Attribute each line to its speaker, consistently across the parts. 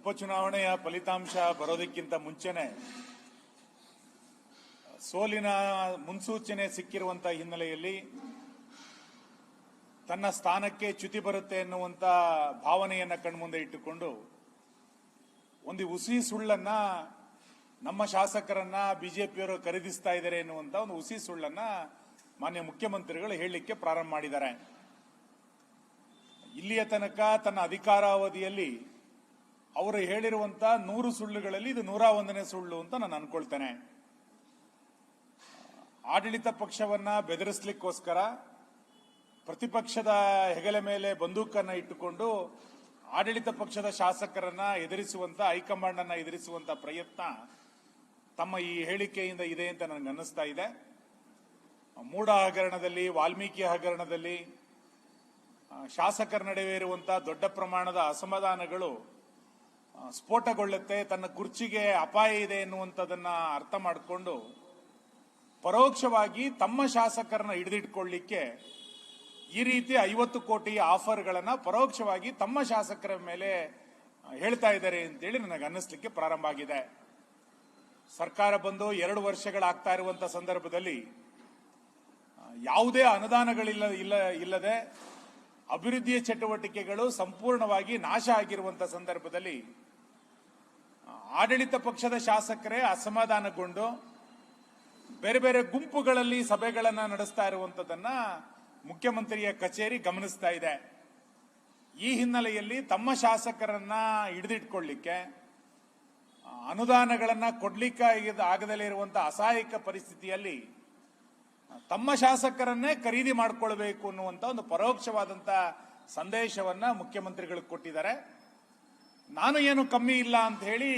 Speaker 1: ಉಪಚುನಾವಣೆಯ ಫಲಿತಾಂಶ ಬರೋದಕ್ಕಿಂತ ಮುಂಚೆನೆ ಸೋಲಿನ ಮುನ್ಸೂಚನೆ ಸಿಕ್ಕಿರುವಂತಹ ಹಿನ್ನೆಲೆಯಲ್ಲಿ ತನ್ನ ಸ್ಥಾನಕ್ಕೆ ಚ್ಯುತಿ ಬರುತ್ತೆ ಎನ್ನುವಂತ ಭಾವನೆಯನ್ನ ಕಣ್ಮುಂದೆ ಇಟ್ಟುಕೊಂಡು ಒಂದು ಹುಸಿ ಸುಳ್ಳನ್ನ ನಮ್ಮ ಶಾಸಕರನ್ನ ಬಿಜೆಪಿಯವರು ಖರೀದಿಸ್ತಾ ಇದ್ದಾರೆ ಎನ್ನುವಂತ ಒಂದು ಹುಸಿ ಸುಳ್ಳನ್ನ ಮಾನ್ಯ ಮುಖ್ಯಮಂತ್ರಿಗಳು ಹೇಳಲಿಕ್ಕೆ ಪ್ರಾರಂಭ ಮಾಡಿದ್ದಾರೆ. ಇಲ್ಲಿಯ ತನಕ ತನ್ನ ಅಧಿಕಾರಾವಧಿಯಲ್ಲಿ ಅವರು ಹೇಳಿರುವಂತ ನೂರು ಸುಳ್ಳುಗಳಲ್ಲಿ ಇದು ನೂರ ಒಂದನೇ ಸುಳ್ಳು ಅಂತ ನಾನು ಅನ್ಕೊಳ್ತೇನೆ. ಆಡಳಿತ ಪಕ್ಷವನ್ನ ಬೆದರಿಸ್ಲಿಕ್ಕೋಸ್ಕರ ಪ್ರತಿಪಕ್ಷದ ಹೆಗಲ ಮೇಲೆ ಬಂದೂಕನ್ನ ಇಟ್ಟುಕೊಂಡು ಆಡಳಿತ ಪಕ್ಷದ ಶಾಸಕರನ್ನ ಎದುರಿಸುವಂತ ಹೈಕಮಾಂಡ್ ಅನ್ನ ಎದುರಿಸುವಂತ ಪ್ರಯತ್ನ ತಮ್ಮ ಈ ಹೇಳಿಕೆಯಿಂದ ಇದೆ ಅಂತ ನನಗೆ ಅನ್ನಿಸ್ತಾ ಇದೆ. ಮೂಡ ಹಗರಣದಲ್ಲಿ, ವಾಲ್ಮೀಕಿ ಹಗರಣದಲ್ಲಿ ಶಾಸಕರ ನಡುವೆ ಇರುವಂತಹ ದೊಡ್ಡ ಪ್ರಮಾಣದ ಅಸಮಾಧಾನಗಳು ಸ್ಫೋಟಗೊಳ್ಳುತ್ತೆ, ತನ್ನ ಕುರ್ಚಿಗೆ ಅಪಾಯ ಇದೆ ಎನ್ನುವಂಥದ್ದನ್ನ ಅರ್ಥ ಮಾಡಿಕೊಂಡು ಪರೋಕ್ಷವಾಗಿ ತಮ್ಮ ಶಾಸಕರನ್ನ ಹಿಡಿದಿಟ್ಕೊಳ್ಳಿಕ್ಕೆ ಈ ರೀತಿ ಐವತ್ತು ಕೋಟಿ ಆಫರ್ಗಳನ್ನ ಪರೋಕ್ಷವಾಗಿ ತಮ್ಮ ಶಾಸಕರ ಮೇಲೆ ಹೇಳ್ತಾ ಇದ್ದಾರೆ ಅಂತೇಳಿ ನನಗೆ ಅನ್ನಿಸ್ಲಿಕ್ಕೆ ಪ್ರಾರಂಭ ಆಗಿದೆ. ಸರ್ಕಾರ ಬಂದು ಎರಡು ವರ್ಷಗಳಾಗ್ತಾ ಇರುವಂತ ಸಂದರ್ಭದಲ್ಲಿ ಯಾವುದೇ ಅನುದಾನಗಳಿಲ್ಲ, ಇಲ್ಲ, ಇಲ್ಲದೆ ಅಭಿವೃದ್ಧಿಯ ಚಟುವಟಿಕೆಗಳು ಸಂಪೂರ್ಣವಾಗಿ ನಾಶ ಆಗಿರುವಂತ ಸಂದರ್ಭದಲ್ಲಿ ಆಡಳಿತ ಪಕ್ಷದ ಶಾಸಕರೇ ಅಸಮಾಧಾನಗೊಂಡು ಬೇರೆ ಬೇರೆ ಗುಂಪುಗಳಲ್ಲಿ ಸಭೆಗಳನ್ನು ನಡೆಸ್ತಾ ಇರುವಂತದನ್ನ ಮುಖ್ಯಮಂತ್ರಿಯ ಕಚೇರಿ ಗಮನಿಸ್ತಾ ಇದೆ. ಈ ಹಿನ್ನೆಲೆಯಲ್ಲಿ ತಮ್ಮ ಶಾಸಕರನ್ನ ಹಿಡಿದಿಟ್ಕೊಳ್ಳಿಕ್ಕೆ ಅನುದಾನಗಳನ್ನ ಕೊಡ್ಲಿಕ್ಕೆ ಆಗದಲೇ ಇರುವಂತಹ ಅಸಹಾಯಕ ಪರಿಸ್ಥಿತಿಯಲ್ಲಿ ತಮ್ಮ ಶಾಸಕರನ್ನೇ ಖರೀದಿ ಮಾಡಿಕೊಳ್ಬೇಕು ಅನ್ನುವಂತ ಒಂದು ಪರೋಕ್ಷವಾದಂತ ಸಂದೇಶವನ್ನ ಮುಖ್ಯಮಂತ್ರಿಗಳು ಕೊಟ್ಟಿದ್ದಾರೆ. ನಾನು ಏನು ಕಮ್ಮಿ ಇಲ್ಲ ಅಂತ ಹೇಳಿ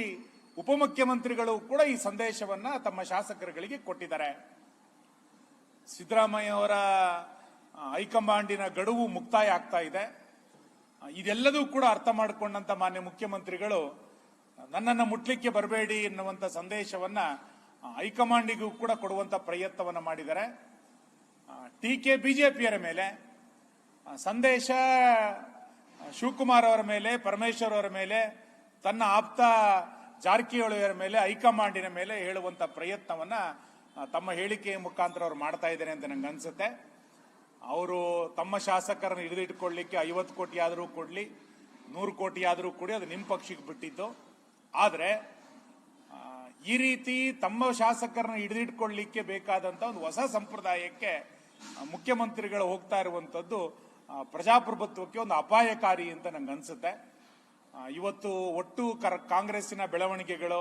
Speaker 1: ಉಪಮುಖ್ಯಮಂತ್ರಿಗಳು ಕೂಡ ಈ ಸಂದೇಶವನ್ನ ತಮ್ಮ ಶಾಸಕರುಗಳಿಗೆ ಕೊಟ್ಟಿದ್ದಾರೆ. ಸಿದ್ದರಾಮಯ್ಯ ಅವರ ಹೈಕಮಾಂಡಿನ ಗಡುವು ಮುಕ್ತಾಯ ಆಗ್ತಾ ಇದೆ. ಇದೆಲ್ಲದೂ ಕೂಡ ಅರ್ಥ ಮಾಡಿಕೊಂಡಂತ ಮಾನ್ಯ ಮುಖ್ಯಮಂತ್ರಿಗಳು, ನನ್ನನ್ನು ಮುಟ್ಲಿಕ್ಕೆ ಬರಬೇಡಿ ಎನ್ನುವಂತ ಸಂದೇಶವನ್ನ ಹೈಕಮಾಂಡಿಗೂ ಕೂಡ ಕೊಡುವಂತ ಪ್ರಯತ್ನವನ್ನ ಮಾಡಿದ್ದಾರೆ. ಟೀಕೆ ಬಿಜೆಪಿಯರ ಮೇಲೆ ಸಂದೇಶ ಶಿವಕುಮಾರ್ ಅವರ ಮೇಲೆ ಪರಮೇಶ್ವರ್ ಅವರ ಮೇಲೆ ತನ್ನ ಆಪ್ತ ಜಾರಕಿಹೊಳಿಯವರ ಮೇಲೆ ಹೈಕಮಾಂಡಿನ ಮೇಲೆ ಹೇಳುವಂತ ಪ್ರಯತ್ನವನ್ನ ತಮ್ಮ ಹೇಳಿಕೆಯ ಮುಖಾಂತರ ಅವರು ಮಾಡ್ತಾ ಇದ್ದಾರೆ ಅಂತ ನಂಗೆ ಅನ್ಸುತ್ತೆ. ಅವರು ತಮ್ಮ ಶಾಸಕರನ್ನು ಹಿಡಿದಿಟ್ಕೊಳ್ಳಿಕ್ಕೆ ಐವತ್ತು ಕೋಟಿ ಆದರೂ ಕೊಡ್ಲಿ ನೂರು ಕೋಟಿ ಆದರೂ ಕೊಡಿ ಅದು ನಿಮ್ಮ ಪಕ್ಷಕ್ಕೆ ಬಿಟ್ಟಿದ್ದು. ಆದರೆ ಈ ರೀತಿ ತಮ್ಮ ಶಾಸಕರನ್ನ ಹಿಡಿದಿಟ್ಕೊಳ್ಳಿಕ್ಕೆ ಬೇಕಾದಂತ ಒಂದು ಹೊಸ ಸಂಪ್ರದಾಯಕ್ಕೆ ಮುಖ್ಯಮಂತ್ರಿಗಳು ಹೋಗ್ತಾ ಇರುವಂತದ್ದು ಆ, ಪ್ರಜಾಪ್ರಭುತ್ವಕ್ಕೆ ಒಂದು ಅಪಾಯಕಾರಿ ಅಂತ ನಂಗೆ ಅನ್ಸುತ್ತೆ ಇವತ್ತು ಒಟ್ಟು ಕರ್- ಕಾಂಗ್ರೆಸ್ಸಿನ ಬೆಳವಣಿಗೆಗಳು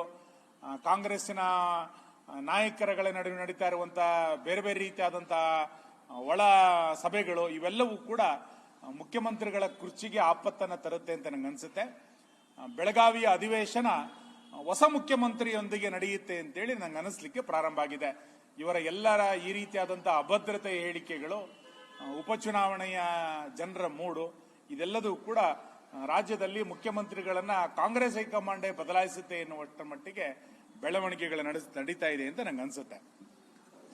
Speaker 1: ಕಾಂಗ್ರೆಸ್ಸಿನ ನಾಯಕರಗಳ ನಡುವೆ ನಡೀತಾ ಇರುವಂತ ಬೇರೆ ಬೇರೆ ರೀತಿಯಾದಂತಹ ಆ, ಒಳ ಸಭೆಗಳು ಇವೆಲ್ಲವೂ ಕೂಡ ಮುಖ್ಯಮಂತ್ರಿಗಳ ಕುರ್ಚಿಗೆ ಆಪತ್ತನ್ನ ತರುತ್ತೆ ಅಂತ ನಂಗೆ ಅನ್ಸುತ್ತೆ ಬೆಳಗಾವಿಯ ಅಧಿವೇಶನ ಹೊಸ ಮುಖ್ಯಮಂತ್ರಿಯೊಂದಿಗೆ ನಡೆಯುತ್ತೆ ಅಂತೇಳಿ ನಂಗೆ ಅನಿಸ್ಲಿಕ್ಕೆ ಪ್ರಾರಂಭ ಆಗಿದೆ. ಇವರ ಎಲ್ಲರ ಈ ರೀತಿಯಾದಂತಹ ಅಭದ್ರತೆ ಹೇಳಿಕೆಗಳು ಉಪಚುನಾವಣೆಯ ಜನರ ಮೂಡು ಇದೆಲ್ಲದೂ ಕೂಡ ರಾಜ್ಯದಲ್ಲಿ ಮುಖ್ಯಮಂತ್ರಿಗಳನ್ನ ಕಾಂಗ್ರೆಸ್ ಹೈಕಮಾಂಡೇ ಬದಲಾಯಿಸುತ್ತೆ ಎನ್ನುವಷ್ಟರ ಮಟ್ಟಿಗೆ ಬೆಳವಣಿಗೆಗಳು ನಡೆಸ್ ನಡೀತಾ ಇದೆ ಅಂತ ನಂಗೆ ಅನ್ಸುತ್ತೆ.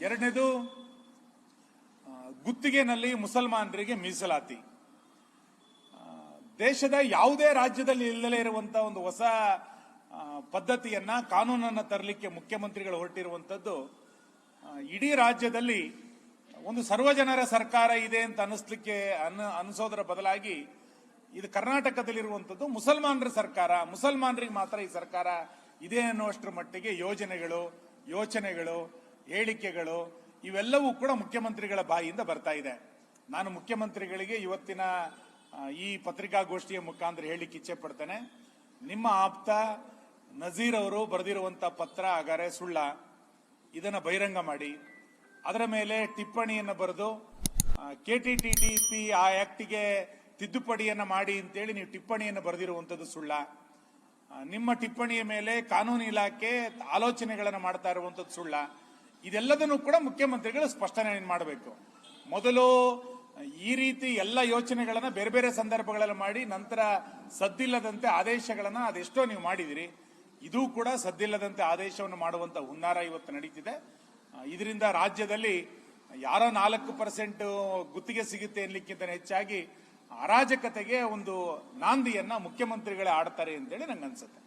Speaker 1: ಎರಡನೇದು ಗುತ್ತಿಗೆನಲ್ಲಿ ಮುಸಲ್ಮಾನರಿಗೆ ಮೀಸಲಾತಿ. ದೇಶದ ಯಾವುದೇ ರಾಜ್ಯದಲ್ಲಿ ಇಲ್ಲದೇ ಇರುವಂತಹ ಒಂದು ಹೊಸ ಪದ್ಧತಿಯನ್ನ ಕಾನೂನನ್ನ ತರಲಿಕ್ಕೆ ಮುಖ್ಯಮಂತ್ರಿಗಳು ಹೊರಟಿರುವಂತದ್ದು ಆ, ಇಡೀ ರಾಜ್ಯದಲ್ಲಿ ಒಂದು ಸರ್ವಜನರ ಸರ್ಕಾರ ಇದೆ ಅಂತ ಅನಿಸ್ಲಿಕ್ಕೆ ಅನ್ ಅನಿಸೋದರ ಬದಲಾಗಿ ಇದು ಕರ್ನಾಟಕದಲ್ಲಿರುವಂಥದ್ದು ಮುಸಲ್ಮಾನರ ಸರ್ಕಾರ. ಮುಸಲ್ಮಾನರಿಗೆ ಮಾತ್ರ ಈ ಸರ್ಕಾರ ಇದೆ ಅನ್ನುವಷ್ಟರ ಮಟ್ಟಿಗೆ ಯೋಜನೆಗಳು, ಯೋಚನೆಗಳು, ಹೇಳಿಕೆಗಳು ಇವೆಲ್ಲವೂ ಕೂಡ ಮುಖ್ಯಮಂತ್ರಿಗಳ ಬಾಯಿಯಿಂದ ಬರ್ತಾ ಇದೆ. ನಾನು ಮುಖ್ಯಮಂತ್ರಿಗಳಿಗೆ ಇವತ್ತಿನ ಈ ಪತ್ರಿಕಾಗೋಷ್ಠಿಯ ಮುಖಾಂತರ ಹೇಳಿಕ್ಕೆ ಇಚ್ಛೆ ಪಡ್ತೇನೆ. ನಿಮ್ಮ ಆಪ್ತ ನಜೀರ್ ಅವರು ಬರೆದಿರುವಂಥ ಪತ್ರ ಹಾಗಾರೆ ಸುಳ್ಳ. ಇದನ್ನ ಬಹಿರಂಗ ಮಾಡಿ. ಅದರ ಮೇಲೆ ಟಿಪ್ಪಣಿಯನ್ನು ಬರೆದು ಕೆಟಿಟಿಟಿಪಿ ಆ ಆಕ್ಟಿಗೆ ತಿದ್ದುಪಡಿಯನ್ನು ಮಾಡಿ ಅಂತೇಳಿ ನೀವು ಟಿಪ್ಪಣಿಯನ್ನು ಬರೆದಿರುವಂಥದ್ದು ಸುಳ್ಳ. ನಿಮ್ಮ ಟಿಪ್ಪಣಿಯ ಮೇಲೆ ಕಾನೂನು ಇಲಾಖೆ ಆಲೋಚನೆಗಳನ್ನು ಮಾಡ್ತಾ ಇರುವಂಥದ್ದು ಸುಳ್ಳ. ಇದೆಲ್ಲದನ್ನು ಕೂಡ ಮುಖ್ಯಮಂತ್ರಿಗಳು ಸ್ಪಷ್ಟನೆ ಮಾಡಬೇಕು. ಮೊದಲು, ಈ ರೀತಿ ಎಲ್ಲ ಯೋಚನೆಗಳನ್ನು ಬೇರೆ ಬೇರೆ ಸಂದರ್ಭಗಳಲ್ಲಿ ಮಾಡಿ, ನಂತರ ಸದ್ದಿಲ್ಲದಂತೆ ಆದೇಶಗಳನ್ನು ಅದೆಷ್ಟೋ ನೀವು ಮಾಡಿದಿರಿ. ಇದು ಕೂಡ ಸದ್ದಿಲ್ಲದಂತೆ ಆದೇಶವನ್ನು ಮಾಡುವಂತ ಹುನ್ನಾರ ಇವತ್ತು ನಡೀತಿದೆ. ಇದರಿಂದ ರಾಜ್ಯದಲ್ಲಿ ಯಾರೋ ನಾಲ್ಕು ಪರ್ಸೆಂಟ್ ಗುತ್ತಿಗೆ ಸಿಗುತ್ತೆ ಎನ್ನಲಿಕ್ಕಿಂತ ಹೆಚ್ಚಾಗಿ ಅರಾಜಕತೆಗೆ ಒಂದು ನಾಂದಿಯನ್ನ ಮುಖ್ಯಮಂತ್ರಿಗಳೇ ಆಡ್ತಾರೆ ಅಂತೇಳಿ ನಂಗೆ ಅನ್ಸುತ್ತೆ